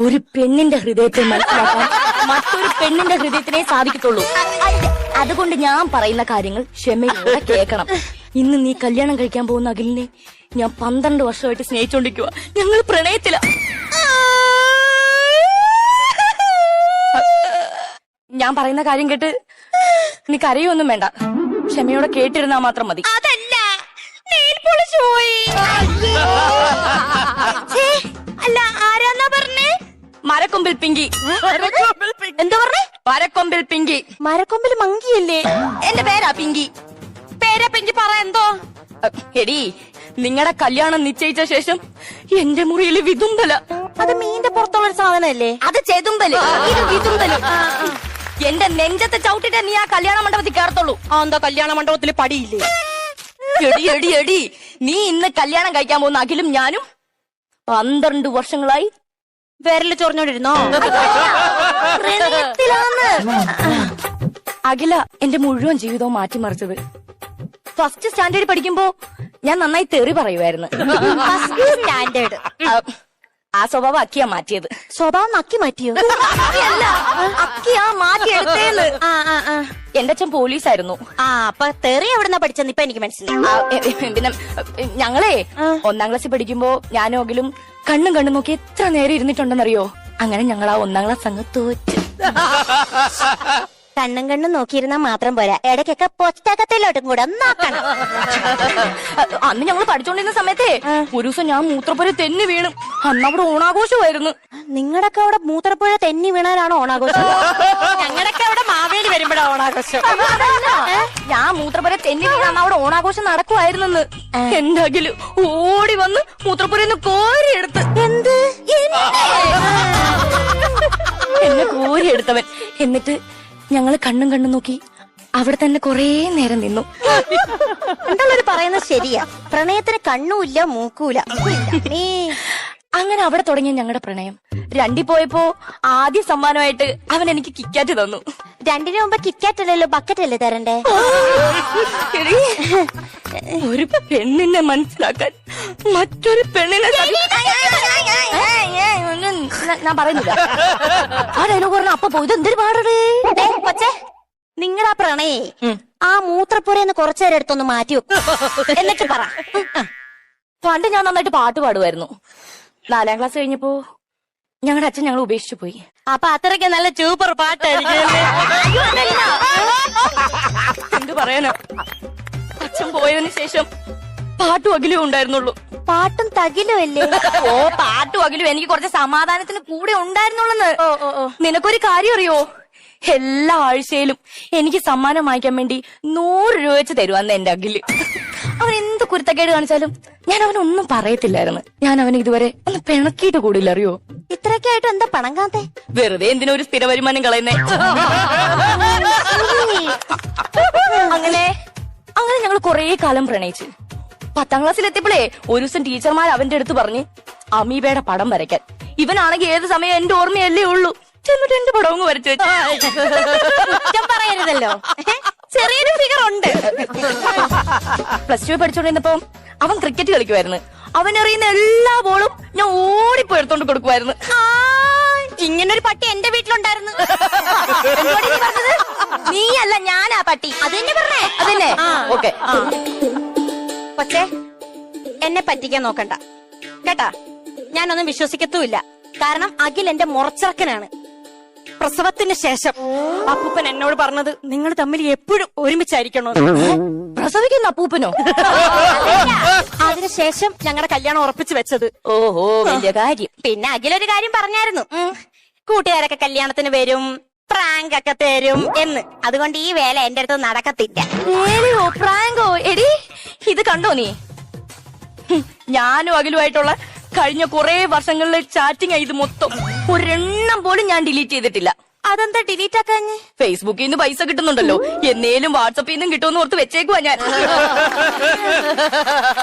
ഒരു പെണ്ണിന്റെ ഹൃദയത്തെ മനസ്സിലാക്കാൻ മറ്റൊരു പെണ്ണിന്റെ ഹൃദയത്തിനെ സാധിക്കത്തുള്ളൂ. അതുകൊണ്ട് ഞാൻ പറയുന്ന കാര്യങ്ങൾ ക്ഷമയോടെ കേൾക്കണം. ഇന്ന് നീ കല്യാണം കഴിക്കാൻ പോകുന്ന അഖിലിനെ ഞാൻ പന്ത്രണ്ട് വർഷമായിട്ട് സ്നേഹിച്ചോണ്ടിരിക്കുക ഞങ്ങൾ പ്രണയത്തില. ഞാൻ പറയുന്ന കാര്യം കേട്ട് നീ കരയൊന്നും വേണ്ട. ക്ഷമയോടെ കേട്ടിരുന്നാ മാത്രം മതി. അതല്ല. പോയി. മരക്കൊമ്പിൽ പിങ്കി. എന്താ പറഞ്ഞേ? മരക്കൊമ്പിൽ പിങ്കി. മരക്കൊമ്പിൽ മങ്കിയല്ലേ? എന്റെ പേരാ പിങ്കി. പേരാ പിങ്കി പറ എന്തോ? എടി നിങ്ങളുടെ കല്യാണം നിശ്ചയിച്ച ശേഷം എന്റെ മുറിയിൽ വിതുമ്പല. അത് മീന്റെ പുറത്തുള്ള ഒരു സാധനല്ലേ? അത് ചെതുമ്പൽ. ഇത് വിതുമ്പൽ. എന്റെ നെഞ്ചത്തെ ചവിട്ടിട്ട് നീ ആ കല്യാണ മണ്ഡപത്തിൽ കയറത്തുള്ളൂ. ആ എന്താ കല്യാണ മണ്ഡപത്തിൽ പടിയില്ലേ? എടി എടി എടി. നീ ഇന്ന് കല്യാണം കഴിക്കാൻ പോകുന്ന അഖിലും ഞാനും പന്ത്രണ്ട് വർഷങ്ങളായി വിരൽ ചൊറിഞ്ഞോണ്ടിരുന്നോ? അഖില എന്റെ മുഴുവൻ ജീവിതവും മാറ്റിമറിച്ചത്. ഫസ്റ്റ് സ്റ്റാൻഡേർഡ് പഠിക്കുമ്പോ ഞാൻ നന്നായി തെറി പറയുമായിരുന്നു ഫസ്റ്റ് സ്റ്റാൻഡേർഡ് ആ, സ്വഭാവം അക്കിയാ മാറ്റിയത്. സ്വഭാവം അക്കി മാറ്റിയോ? അക്കിയല്ല അക്കിയാ മാറ്റിയെടുത്തേന്ന്. ആ ആ ആ. എന്റെ അച്ഛൻ പോലീസായിരുന്നു. ആ അപ്പൊ തെറി എവിടെ പഠിച്ചെന്ന് ഇപ്പൊ എനിക്ക് മനസ്സിലായി. പിന്നെ ഞങ്ങളെ ഒന്നാം ക്ലാസ്സിൽ പഠിക്കുമ്പോ ഞാനോകിലും കണ്ണും കണ്ണും നോക്കി എത്ര നേരം ഇരുന്നിട്ടുണ്ടെന്നറിയോ? അങ്ങനെ ഞങ്ങൾ ആ ഒന്നാം ക്ലാസ് അങ്ങ് തോറ്റ്. കണ്ണും കണ്ണും നോക്കിയിരുന്നാ മാത്രം പോരാ. ഇടയ്ക്കൊക്കെ പൊറ്റകത്തിലോട്ടും കൂടെ നോക്കണം. അന്ന് ഞങ്ങൾ പഠിച്ചോണ്ടിരുന്ന സമയത്തെ ഒരു ദിവസം ഞാൻ മൂത്രപ്പുര തെന്നി വീണു. അന്ന് അവിടെ ഓണാഘോഷമായിരുന്നു. നിങ്ങളൊക്കെ അവിടെ മൂത്രപ്പുഴ തെന്നി വീണാലാണ് ഓണാഘോഷം? ഞങ്ങളൊക്കെ അവിടെ മാവേലി വരുമ്പോഴാണ് ഓണാഘോഷം. ഞാൻ മൂത്രപ്പുര തെന്നി വീണാന്ന് അവിടെ ഓണാഘോഷം നടക്കുമായിരുന്നെന്ന് എന്തെങ്കിലും ഓടി വന്ന് മൂത്രപ്പുരന്ന് കോരിയെടുത്ത്. എന്ത്? എന്നെ കോരിയെടുത്തവൻ. എന്നിട്ട് ഞങ്ങൾ കണ്ണും കണ്ണും നോക്കി അവിടെ തന്നെ കൊറേ നേരം നിന്നു. എന്തായാലും പറയുന്നത് ശരിയാ. പ്രണയത്തിന് കണ്ണുമില്ല മൂക്കൂല. അങ്ങനെ അവിടെ തുടങ്ങിയ ഞങ്ങളുടെ പ്രണയം. രണ്ടി പോയപ്പോ ആദ്യ സമ്മാനമായിട്ട് അവൻ എനിക്ക് കിക്കാറ്റ് തന്നു. രണ്ടിന് മുമ്പ് കിക്കാറ്റ് അല്ലല്ലോ ബക്കറ്റ് അല്ലേ തരണ്ടേ ഒരു പെണ്ണിനെ മനസ്സിലാക്കാൻ മറ്റൊരു പെണ്ണിനെ ഞാൻ- ഞാൻ പറയുന്നില്ല. ആ ഡയലോഗ് പറഞ്ഞ അപ്പൊ പോയത് എന്തൊരു പാടേ ദേ, കൊച്ചേ നിങ്ങളുടെ ആ പ്രണയേ ആ മൂത്രപ്പുരയെന്ന് കുറച്ചു നേരം എടുത്തൊന്ന് മാറ്റി വെക്കും. എന്നിട്ട് പറ. പണ്ട് ഞാൻ നന്നായിട്ട് പാട്ട് പാടുമായിരുന്നു. നാലാം ക്ലാസ് കഴിഞ്ഞപ്പോ ഞങ്ങളുടെ അച്ഛൻ ഞങ്ങൾ ഉപേക്ഷിച്ചു പോയി. അപ്പൊ അത്രയ്ക്ക് നല്ല സൂപ്പർ പാട്ടായിരിക്കും എന്ത് പറയാനാ? അച്ഛൻ പോയതിനു ശേഷം പാട്ടും അഖിലും ഉണ്ടായിരുന്നുള്ളൂ. പാട്ടും തകിലുമല്ലേ ഓ പാട്ടും അകിലും. എനിക്ക് കുറച്ച് സമാധാനത്തിന് കൂടെ ഉണ്ടായിരുന്നുള്ളെന്ന്. നിനക്കൊരു കാര്യം അറിയോ? എല്ലാ ആഴ്ചയിലും എനിക്ക് സമ്മാനം വാങ്ങിക്കാൻ വേണ്ടി നൂറ് രൂപ വെച്ച് തരുവാന്ന് എന്റെ അകിൽ. അവൻ എന്ത് കുരുത്തക്കേട് കാണിച്ചാലും ഞാൻ അവനൊന്നും പറയത്തില്ലായിരുന്നു. ഞാൻ അവന് ഇതുവരെ ഒന്ന് പിണക്കിയിട്ട് കൂടില്ല അറിയോ? ഇത്രയൊക്കെ ആയിട്ട് എന്താ പണം കാത്തേ? വെറുതെ എന്തിനാ ഒരു സ്ഥിര വരുമാനം കളയുന്നേ? അങ്ങനെ അങ്ങനെ ഞങ്ങൾ കൊറേ കാലം പ്രണയിച്ചു. പത്താം ക്ലാസ്സിൽ എത്തിയപ്പോഴേ ഒരു ദിവസം ടീച്ചർമാർ അവന്റെ അടുത്ത് പറഞ്ഞ് അമീബയുടെ പടം വരയ്ക്കാൻ. ഇവനാണെങ്കിൽ ഏത് സമയം എന്റെ ഓർമ്മയല്ലേ ഉള്ളൂ. ചെന്നിട്ട് എന്റെ പടം അങ്ങ് വരച്ചു വെച്ചു? കുറ്റം പറയരുതല്ലോ. ചെറിയൊരു ഫിഗർ ഉണ്ട്. പ്ലസ് ടു പഠിച്ചോണ്ടിരുന്നപ്പോ അവൻ ക്രിക്കറ്റ് കളിക്കുമായിരുന്നു അവനറിയുന്ന എല്ലാ ബോളും ഞാൻ ഓടിപ്പോയി എടുത്തോണ്ട് കൊടുക്കുമായിരുന്നു ഇങ്ങനൊരു പട്ടി എന്റെ വീട്ടിലുണ്ടായിരുന്നു? നീയല്ല ഞാനാ പട്ടി. അത് തന്നെ പറഞ്ഞേ. അതന്നെ. ഓക്കെ കൊച്ചേ എന്നെ പറ്റിക്കാൻ നോക്കണ്ട. കേട്ടാ? ഞാനൊന്നും വിശ്വസിക്കത്തുമില്ല. കാരണം അഖിൽ എന്റെ മുറച്ചിറക്കനാണ്. പ്രസവത്തിന് ശേഷം അപ്പൂപ്പൻ എന്നോട് പറഞ്ഞത് നിങ്ങൾ തമ്മിൽ എപ്പോഴും ഒരുമിച്ചായിരിക്കണോ? പ്രസവിക്കുന്ന അപ്പൂപ്പനോ? അതിനുശേഷം ഞങ്ങളുടെ കല്യാണം ഉറപ്പിച്ചു വെച്ചത്. ഓഹോ വലിയ കാര്യം. പിന്നെ അഖിലൊരു കാര്യം പറഞ്ഞായിരുന്നു. കൂട്ടുകാരൊക്കെ കല്യാണത്തിന് വരും. പ്രാങ്ക് ഒക്കെ തരും എന്ന്. അതുകൊണ്ട് ഈ വേല എന്റെ അടുത്ത് നടക്കത്തില്ല. വേലയോ പ്രാങ്കോ എടി ഇത് കണ്ടോ നീ? ഞാനും അഖിലുമായിട്ടുള്ള കഴിഞ്ഞ കുറെ വർഷങ്ങളിലെ ചാറ്റിംഗ് ഇത് മൊത്തം. ഒരെണ്ണം പോലും ഞാൻ ഡിലീറ്റ് ചെയ്തിട്ടില്ല. അതെന്താ ഡിലീറ്റ് ആക്കാഞ്ഞ്? ഫേസ്ബുക്കിൽ നിന്ന് പൈസ കിട്ടുന്നുണ്ടല്ലോ. എന്നേലും വാട്സപ്പിൽ നിന്നും കിട്ടുമെന്ന് ഓർത്ത് വെച്ചേക്കുവാ ഞാൻ.